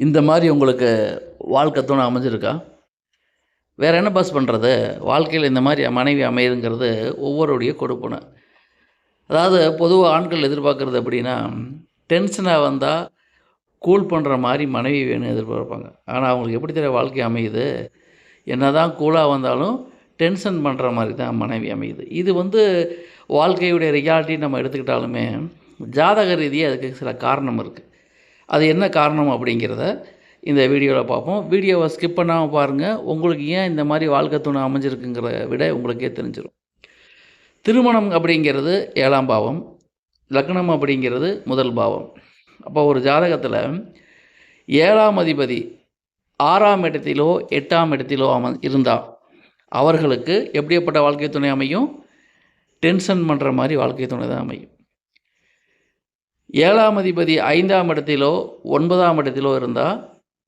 இந்த மாதிரி உங்களுக்கு வாழ்க்கை துணை அமைஞ்சிருக்கா? வேறு என்ன பாஸ் பண்ணுறது வாழ்க்கையில் இந்த மாதிரி மனைவி அமையுதுங்கிறது ஒவ்வொருடைய கொடுப்பனை. அதாவது பொதுவாக ஆண்கள் எதிர்பார்க்குறது அப்படின்னா டென்ஷனாக வந்தால் கூல் பண்ணுற மாதிரி மனைவி வேணும் எதிர்பார்ப்பாங்க. ஆனால் அவங்களுக்கு எப்படி தெரிய வாழ்க்கை அமையுது? என்ன தான் கூலாக வந்தாலும் டென்ஷன் பண்ணுற மாதிரி தான் மனைவி அமையுது. இது வந்து வாழ்க்கையுடைய ரியாலிட்டி நம்ம எடுத்துக்கிட்டாலுமே ஜாதக ரீதியாக அதுக்கு சில காரணம் இருக்குது அது என்ன காரணம் அப்படிங்கிறத இந்த வீடியோவில் பார்ப்போம். வீடியோவை ஸ்கிப் பண்ணாமல் பாருங்கள் உங்களுக்கு ஏன் இந்த மாதிரி வாழ்க்கை துணை அமைஞ்சிருக்குங்கிற விட உங்களுக்கே தெரிஞ்சிடும் திருமணம் அப்படிங்கிறது ஏழாம் பாவம். லக்னம் அப்படிங்கிறது முதல் பாவம். அப்போ ஒரு ஜாதகத்தில் ஏழாம் அதிபதி ஆறாம் இடத்திலோ எட்டாம் இடத்திலோ அம இருந்தால் அவர்களுக்கு எப்படிப்பட்ட வாழ்க்கை துணை அமையும்? டென்ஷன் பண்ணுற மாதிரி வாழ்க்கை துணை தான் அமையும். ஏழாம் அதிபதி ஐந்தாம் இடத்திலோ ஒன்பதாம் இடத்திலோ இருந்தால்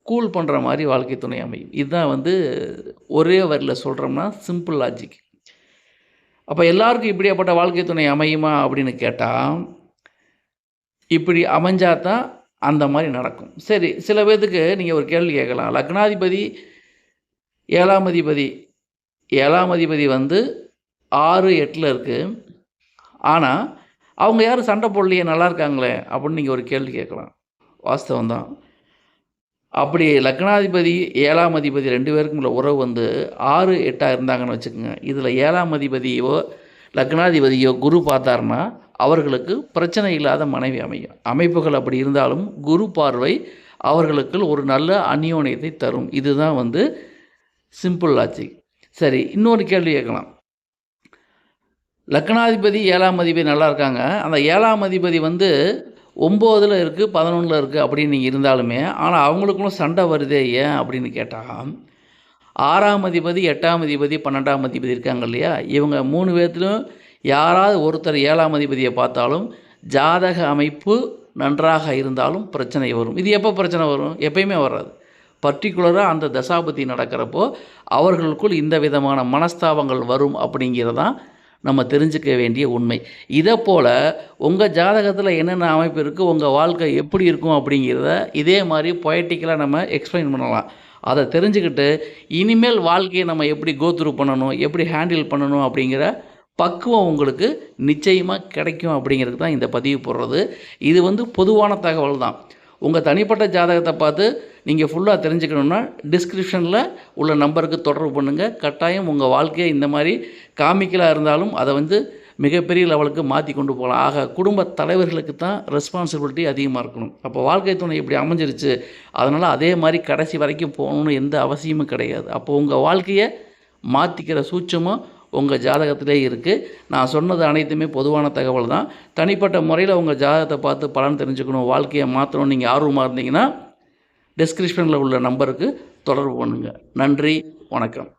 கூல் பண்ணுற மாதிரி வாழ்க்கை துணை அமையும். இதுதான் வந்து ஒரே வரியில் சொல்கிறோம்னா சிம்பிள் லாஜிக் அப்போ எல்லாருக்கும் இப்படியாப்பட்ட வாழ்க்கை துணை அமையுமா அப்படின்னு கேட்டால் இப்படி அமைஞ்சால் தான் அந்த மாதிரி நடக்கும். சரி சில பேர்த்துக்கு நீங்கள் ஒரு கேள்வி கேட்கலாம். லக்னாதிபதி ஏழாம் அதிபதி ஏழாம் அதிபதி வந்து ஆறு எட்டில் இருக்குது ஆனால் அவங்க யாரும் சண்டை போடலையே நல்லா இருக்காங்களே அப்படின்னு நீங்கள் ஒரு கேள்வி கேட்கலாம். வாஸ்தவம் தான். அப்படி லக்னாதிபதி ஏழாம் அதிபதி ரெண்டு பேருக்கும் உள்ள உறவு வந்து ஆறு எட்டாக இருந்தாங்கன்னு வச்சுக்கோங்க. இதில் ஏழாம் அதிபதியோ லக்னாதிபதியோ குரு பார்த்தாருன்னா அவர்களுக்கு பிரச்சனை இல்லாத மனைவி அமையும். அமைப்புகள் அப்படி இருந்தாலும் குரு பார்வை அவர்களுக்கு ஒரு நல்ல அந்யோனியத்தை தரும். இதுதான் வந்து சிம்பிள் லாஜிக். சரி இன்னொரு கேள்வி கேட்கலாம். லக்னாதிபதி ஏழாம் அதிபதி நல்லா இருக்காங்க. அந்த ஏழாம் அதிபதி வந்து ஒம்போதில் இருக்குது பதினொன்றில் இருக்குது அப்படின்னு இருந்தாலுமே ஆனால் அவங்களுக்குள்ள சண்டை வருதே ஏன் அப்படின்னு கேட்டால் ஆறாம் அதிபதி எட்டாம் அதிபதி பன்னெண்டாம் அதிபதி இருக்காங்க இல்லையா? இவங்க மூணு பேர்த்திலும் யாராவது ஒருத்தர் ஏழாம் அதிபதியை பார்த்தாலும் ஜாதக அமைப்பு நன்றாக இருந்தாலும் பிரச்சனை வரும். இது எப்போ பிரச்சனை வரும்? எப்பயுமே வராது. பர்டிகுலராக அந்த தசாபதி நடக்கிறப்போ அவர்களுக்குள் இந்த விதமான மனஸ்தாபங்கள் வரும் அப்படிங்கிறதான் நம்ம தெரிஞ்சுக்க வேண்டிய உண்மை. இதை போல் உங்கள் ஜாதகத்தில் என்னென்ன அமைப்பு இருக்குது உங்கள் வாழ்க்கை எப்படி இருக்கும் அப்படிங்கிறத இதே மாதிரி பொயட்டிக்கலாக நம்ம எக்ஸ்பிளைன் பண்ணலாம். அதை தெரிஞ்சுக்கிட்டு இனிமேல் வாழ்க்கையை நம்ம எப்படி கோத்ரூ பண்ணணும் எப்படி ஹேண்டில் பண்ணணும் அப்படிங்கிற பக்குவம் உங்களுக்கு நிச்சயமாக கிடைக்கும் அப்படிங்கிறது தான் இந்த பதிவு போடுறது. இது வந்து பொதுவான தகவல் தான் உங்கள் தனிப்பட்ட ஜாதகத்தை பார்த்து நீங்கள் ஃபுல்லாக தெரிஞ்சுக்கணுன்னா டிஸ்கிரிப்ஷனில் உள்ள நம்பருக்கு தொடர்பு பண்ணுங்கள் கட்டாயம் உங்கள் வாழ்க்கையை இந்த மாதிரி காமிக்கலாக இருந்தாலும் அதை வந்து மிகப்பெரிய லெவலுக்கு மாற்றி கொண்டு போகலாம். ஆக குடும்ப தலைவர்களுக்கு தான் ரெஸ்பான்சிபிலிட்டி அதிகமாக இருக்கணும். அப்போ வாழ்க்கை துணை இப்படி அமைஞ்சிருச்சு. அதனால் அதே மாதிரி கடைசி வரைக்கும் போகணுன்னு எந்த அவசியமும் கிடையாது. அப்போ உங்கள் வாழ்க்கையை மாற்றிக்கிற சூட்சமும் உங்கள் ஜாதகத்திலே இருக்குது நான் சொன்னது அனைத்துமே பொதுவான தகவல் தான். தனிப்பட்ட முறையில் உங்கள் ஜாதகத்தை பார்த்து பலன் தெரிஞ்சுக்கணும் வாழ்க்கையை மாற்றணும் நீங்கள் ஆர்வமாக இருந்தீங்கன்னா டிஸ்கிரிப்ஷனில் உள்ள நம்பருக்கு தொடர்பு பண்ணுங்கள் நன்றி வணக்கம்.